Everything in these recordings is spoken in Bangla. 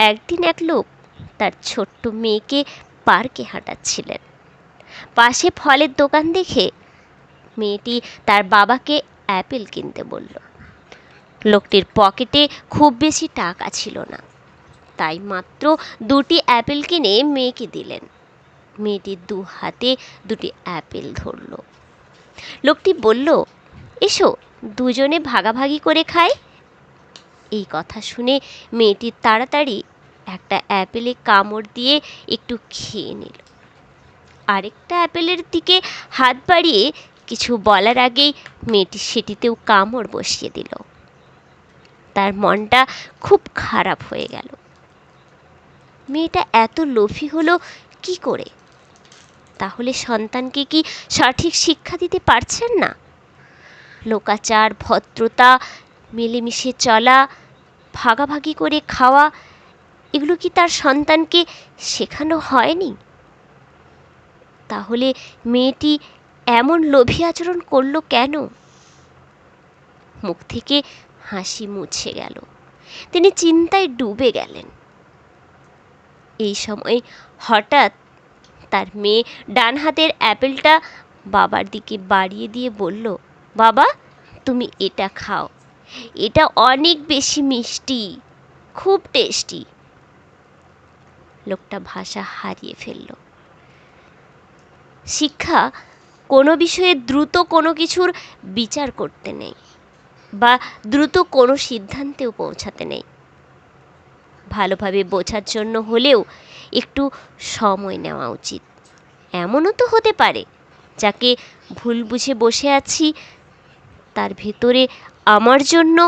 একদিন এক লোক তার ছোট্ট মেয়েকে পার্কে হাঁটাচ্ছিলেন। পাশে ফলের দোকান দেখে মেয়েটি তার বাবাকে অ্যাপেল কিনতে বলল। লোকটির পকেটে খুব বেশি টাকা ছিল না। তাই মাত্র দুটি অ্যাপেল কিনে মেয়েকে দিলেন। মেয়েটি দু হাতে দুটি অ্যাপেল ধরল। লোকটি বলল, এসো, দুজনে ভাগাভাগি করে খাই। এই কথা শুনে মেয়েটি তাড়াতাড়ি একটা অ্যাপেলে কামড় দিয়ে একটু খেয়ে নিল। আরেকটা অ্যাপেলের দিকে হাত বাড়িয়ে কিছু বলার আগেই মেয়েটি সেটিতেও কামড় বসিয়ে দিল। তার মনটা খুব খারাপ হয়ে গেল। মেয়েটা এত লোভী হলো কি করে? তাহলে সন্তানকে কি সঠিক শিক্ষা দিতে পারছেন না? লোকাচার, ভদ্রতা মিলেমিশে চলা, ভাগাভাগি করে খাওয়া, এগুলো কি তার সন্তানকে শেখানো হয়নি? তাহলে মেয়েটি এমন লোভী আচরণ করল কেন? মুখ থেকে হাসি মুছে গেল। তিনি চিন্তায় ডুবে গেলেন। এই সময় হঠাৎ তার মেয়ে ডান হাতের অ্যাপেলটা বাবার দিকে বাড়িয়ে দিয়ে বলল, বাবা, তুমি এটা খাও। এটা অনেক বেশি মিষ্টি, খুব টেস্টি। লোকটা ভাষা হারিয়ে ফেলল। শিক্ষা, কোনো বিষয়ে দ্রুত কোনো কিছুর বিচার করতে নেই বা দ্রুত কোনো সিদ্ধান্তেও পৌঁছাতে নেই। ভালোভাবে বোঝার জন্য হলেও একটু সময় নেওয়া উচিত। এমনও তো হতে পারে, যাকে ভুল বুঝে বসে আছি তার ভেতরে আমার জন্য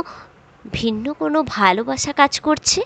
ভিন্ন কোনো ভালোবাসা কাজ করছে?